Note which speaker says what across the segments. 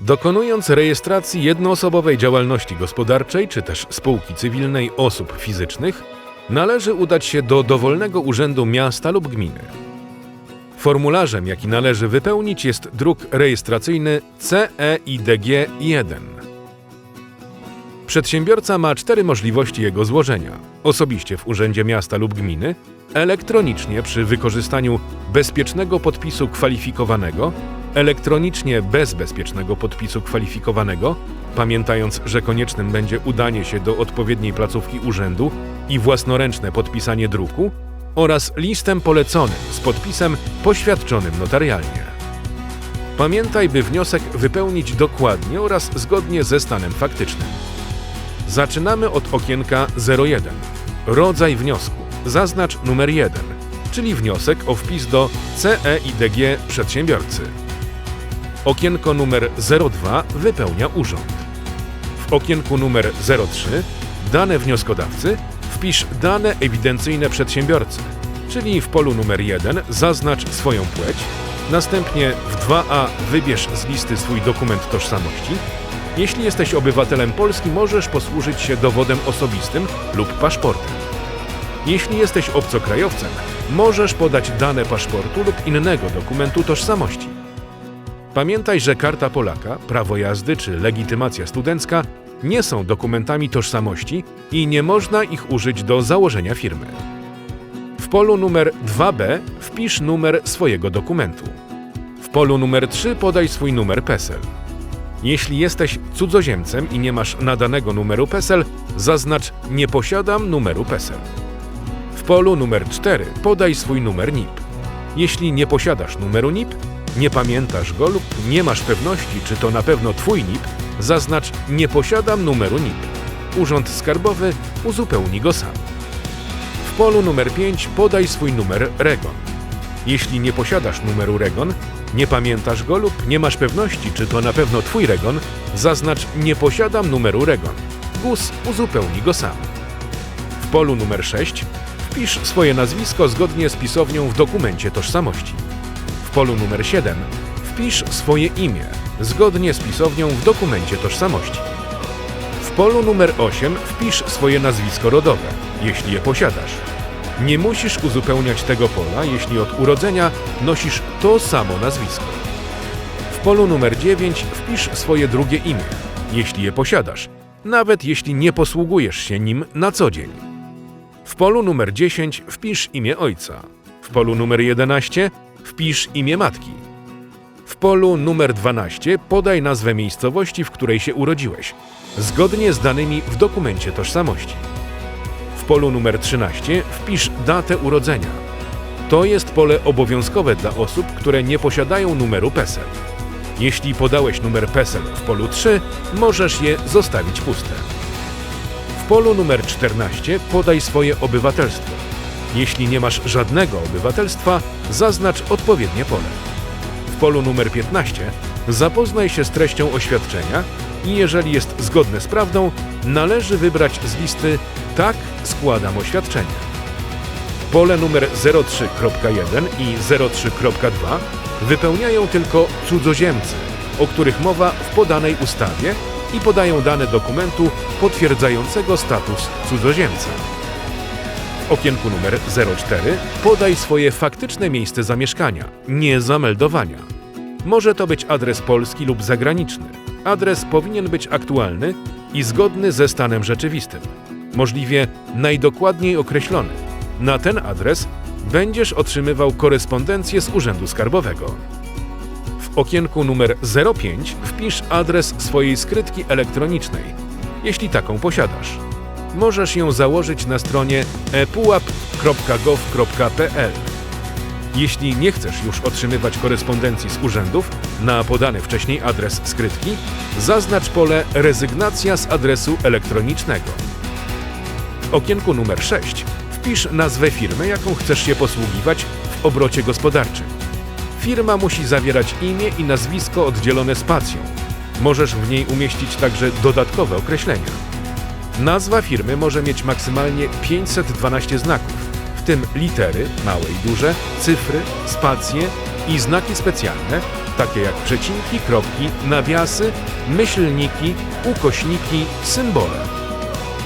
Speaker 1: Dokonując rejestracji jednoosobowej działalności gospodarczej czy też spółki cywilnej osób fizycznych, należy udać się do dowolnego urzędu miasta lub gminy. Formularzem, jaki należy wypełnić, jest druk rejestracyjny E CEIDG 1. Przedsiębiorca ma cztery możliwości jego złożenia: osobiście w urzędzie miasta lub gminy, elektronicznie przy wykorzystaniu bezpiecznego podpisu kwalifikowanego, elektronicznie bez bezpiecznego podpisu kwalifikowanego, pamiętając, że koniecznym będzie udanie się do odpowiedniej placówki urzędu i własnoręczne podpisanie druku, oraz listem poleconym z podpisem poświadczonym notarialnie. Pamiętaj, by wniosek wypełnić dokładnie oraz zgodnie ze stanem faktycznym. Zaczynamy od okienka 01. Rodzaj wniosku. Zaznacz numer 1, czyli wniosek o wpis do CEIDG przedsiębiorcy. Okienko numer 02 wypełnia urząd. W okienku numer 03 dane wnioskodawcy wpisz dane ewidencyjne przedsiębiorcy, czyli w polu numer 1 zaznacz swoją płeć, następnie w 2a wybierz z listy swój dokument tożsamości. Jeśli jesteś obywatelem Polski, możesz posłużyć się dowodem osobistym lub paszportem. Jeśli jesteś obcokrajowcem, możesz podać dane paszportu lub innego dokumentu tożsamości. Pamiętaj, że karta Polaka, prawo jazdy czy legitymacja studencka nie są dokumentami tożsamości i nie można ich użyć do założenia firmy. W polu numer 2b wpisz numer swojego dokumentu. W polu numer 3 podaj swój numer PESEL. Jeśli jesteś cudzoziemcem i nie masz nadanego numeru PESEL, zaznacz nie posiadam numeru PESEL. W polu numer 4 podaj swój numer NIP. Jeśli nie posiadasz numeru NIP, nie pamiętasz go lub nie masz pewności, czy to na pewno Twój NIP, zaznacz nie posiadam numeru NIP. Urząd Skarbowy uzupełni go sam. W polu numer 5 podaj swój numer REGON. Jeśli nie posiadasz numeru REGON, nie pamiętasz go lub nie masz pewności, czy to na pewno Twój REGON, zaznacz nie posiadam numeru REGON. GUS uzupełni go sam. W polu numer 6 wpisz swoje nazwisko zgodnie z pisownią w dokumencie tożsamości. W polu numer 7 wpisz swoje imię zgodnie z pisownią w dokumencie tożsamości. W polu numer 8 wpisz swoje nazwisko rodowe, jeśli je posiadasz. Nie musisz uzupełniać tego pola, jeśli od urodzenia nosisz to samo nazwisko. W polu numer 9 wpisz swoje drugie imię, jeśli je posiadasz, nawet jeśli nie posługujesz się nim na co dzień. W polu numer 10 wpisz imię ojca. W polu numer 11 wpisz imię matki. W polu numer 12 podaj nazwę miejscowości, w której się urodziłeś, zgodnie z danymi w dokumencie tożsamości. W polu numer 13 wpisz datę urodzenia. To jest pole obowiązkowe dla osób, które nie posiadają numeru PESEL. Jeśli podałeś numer PESEL w polu 3, możesz je zostawić puste. W polu numer 14 podaj swoje obywatelstwo. Jeśli nie masz żadnego obywatelstwa, zaznacz odpowiednie pole. W polu numer 15 zapoznaj się z treścią oświadczenia i jeżeli jest zgodne z prawdą, należy wybrać z listy Tak, składam oświadczenie. Pole numer 03.1 i 03.2 wypełniają tylko cudzoziemcy, o których mowa w podanej ustawie i podają dane dokumentu potwierdzającego status cudzoziemca. W okienku numer 04 podaj swoje faktyczne miejsce zamieszkania, nie zameldowania. Może to być adres polski lub zagraniczny. Adres powinien być aktualny i zgodny ze stanem rzeczywistym, możliwie najdokładniej określony. Na ten adres będziesz otrzymywał korespondencję z Urzędu Skarbowego. W okienku numer 05 wpisz adres swojej skrytki elektronicznej, jeśli taką posiadasz. Możesz ją założyć na stronie epuap.gov.pl. Jeśli nie chcesz już otrzymywać korespondencji z urzędów na podany wcześniej adres skrytki, zaznacz pole Rezygnacja z adresu elektronicznego. W okienku numer 6 wpisz nazwę firmy, jaką chcesz się posługiwać w obrocie gospodarczym. Firma musi zawierać imię i nazwisko oddzielone spacją. Możesz w niej umieścić także dodatkowe określenia. Nazwa firmy może mieć maksymalnie 512 znaków, w tym litery, małe i duże, cyfry, spacje i znaki specjalne, takie jak przecinki, kropki, nawiasy, myślniki, ukośniki, symbole.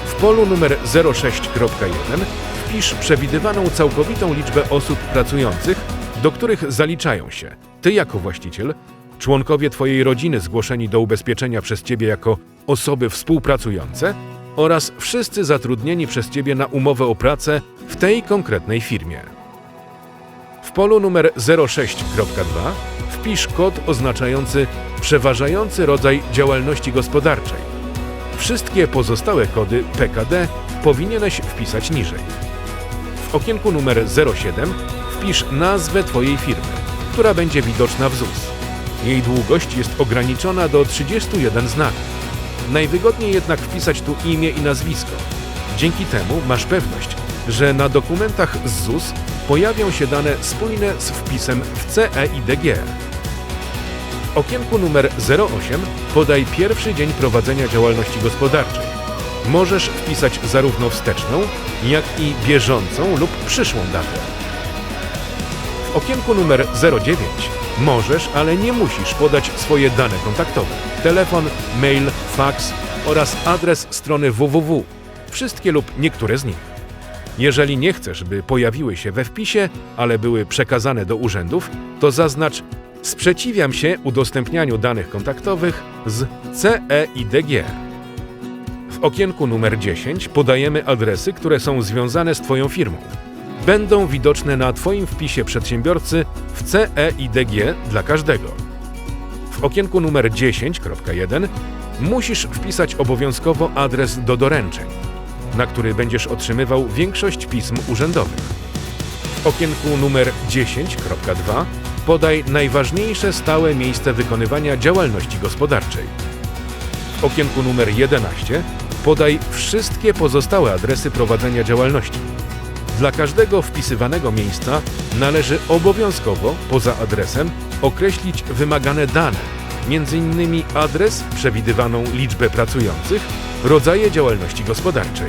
Speaker 1: W polu numer 06.1 wpisz przewidywaną całkowitą liczbę osób pracujących, do których zaliczają się ty jako właściciel, członkowie twojej rodziny zgłoszeni do ubezpieczenia przez ciebie jako osoby współpracujące oraz wszyscy zatrudnieni przez ciebie na umowę o pracę w tej konkretnej firmie. W polu numer 06.2 wpisz kod oznaczający przeważający rodzaj działalności gospodarczej. Wszystkie pozostałe kody PKD powinieneś wpisać niżej. W okienku numer 07 wpisz nazwę Twojej firmy, która będzie widoczna w ZUS. Jej długość jest ograniczona do 31 znaków. Najwygodniej jednak wpisać tu imię i nazwisko. Dzięki temu masz pewność, że na dokumentach z ZUS pojawią się dane spójne z wpisem w CEIDG. W okienku numer 08 podaj pierwszy dzień prowadzenia działalności gospodarczej. Możesz wpisać zarówno wsteczną, jak i bieżącą lub przyszłą datę. W okienku numer 09 możesz, ale nie musisz podać swoje dane kontaktowe. Telefon, mail, fax oraz adres strony www. Wszystkie lub niektóre z nich. Jeżeli nie chcesz, by pojawiły się we wpisie, ale były przekazane do urzędów, to zaznacz Sprzeciwiam się udostępnianiu danych kontaktowych z CEIDG. W okienku numer 10 podajemy adresy, które są związane z Twoją firmą. Będą widoczne na Twoim wpisie przedsiębiorcy w CEIDG dla każdego. W okienku numer 10.1 musisz wpisać obowiązkowo adres do doręczeń, na który będziesz otrzymywał większość pism urzędowych. W okienku numer 10.2 podaj najważniejsze stałe miejsce wykonywania działalności gospodarczej. W okienku numer 11 podaj wszystkie pozostałe adresy prowadzenia działalności. Dla każdego wpisywanego miejsca należy obowiązkowo, poza adresem, określić wymagane dane, m.in. adres, przewidywaną liczbę pracujących, rodzaje działalności gospodarczej.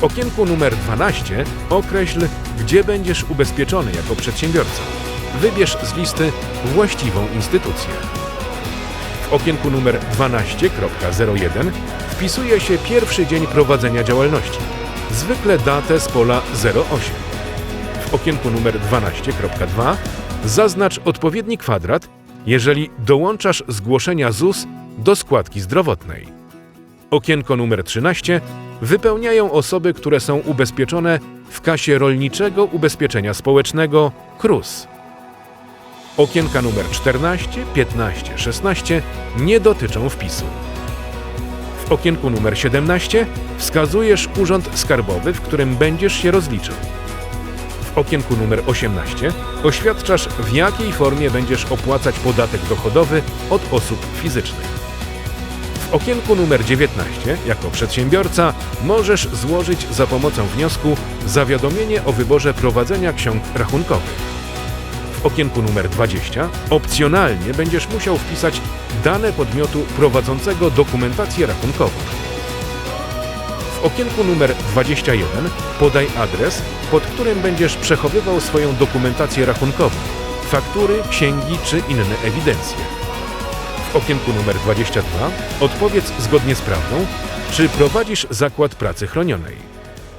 Speaker 1: W okienku numer 12 określ, gdzie będziesz ubezpieczony jako przedsiębiorca. Wybierz z listy właściwą instytucję. W okienku numer 12.01 wpisuje się pierwszy dzień prowadzenia działalności, zwykle datę z pola 08. W okienku numer 12.2 zaznacz odpowiedni kwadrat, jeżeli dołączasz zgłoszenia ZUS do składki zdrowotnej. Okienko numer 13 wypełniają osoby, które są ubezpieczone w kasie Rolniczego Ubezpieczenia Społecznego KRUS. Okienka numer 14, 15, 16 nie dotyczą wpisu. W okienku numer 17 wskazujesz urząd skarbowy, w którym będziesz się rozliczył. W okienku numer 18 oświadczasz, w jakiej formie będziesz opłacać podatek dochodowy od osób fizycznych. W okienku numer 19, jako przedsiębiorca, możesz złożyć za pomocą wniosku zawiadomienie o wyborze prowadzenia ksiąg rachunkowych. W okienku numer 20 opcjonalnie będziesz musiał wpisać dane podmiotu prowadzącego dokumentację rachunkową. W okienku numer 21 podaj adres, pod którym będziesz przechowywał swoją dokumentację rachunkową, faktury, księgi czy inne ewidencje. W okienku numer 22 odpowiedz zgodnie z prawdą, czy prowadzisz zakład pracy chronionej.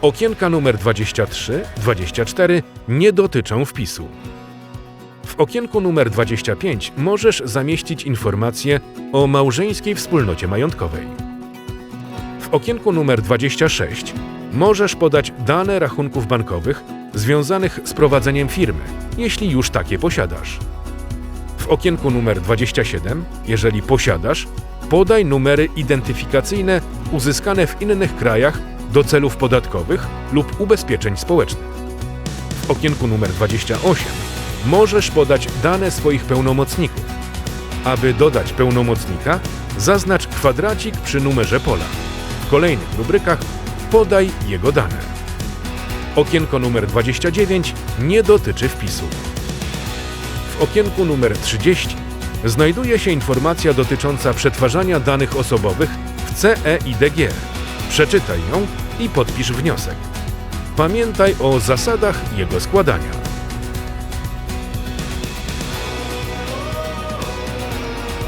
Speaker 1: Okienka numer 23-24 nie dotyczą wpisu. W okienku numer 25 możesz zamieścić informacje o małżeńskiej wspólnocie majątkowej. W okienku numer 26 możesz podać dane rachunków bankowych związanych z prowadzeniem firmy, jeśli już takie posiadasz. W okienku numer 27, jeżeli posiadasz, podaj numery identyfikacyjne uzyskane w innych krajach do celów podatkowych lub ubezpieczeń społecznych. W okienku numer 28 możesz podać dane swoich pełnomocników. Aby dodać pełnomocnika, zaznacz kwadracik przy numerze pola. W kolejnych rubrykach podaj jego dane. Okienko numer 29 nie dotyczy wpisu. W okienku numer 30 znajduje się informacja dotycząca przetwarzania danych osobowych w CEIDG. Przeczytaj ją i podpisz wniosek. Pamiętaj o zasadach jego składania.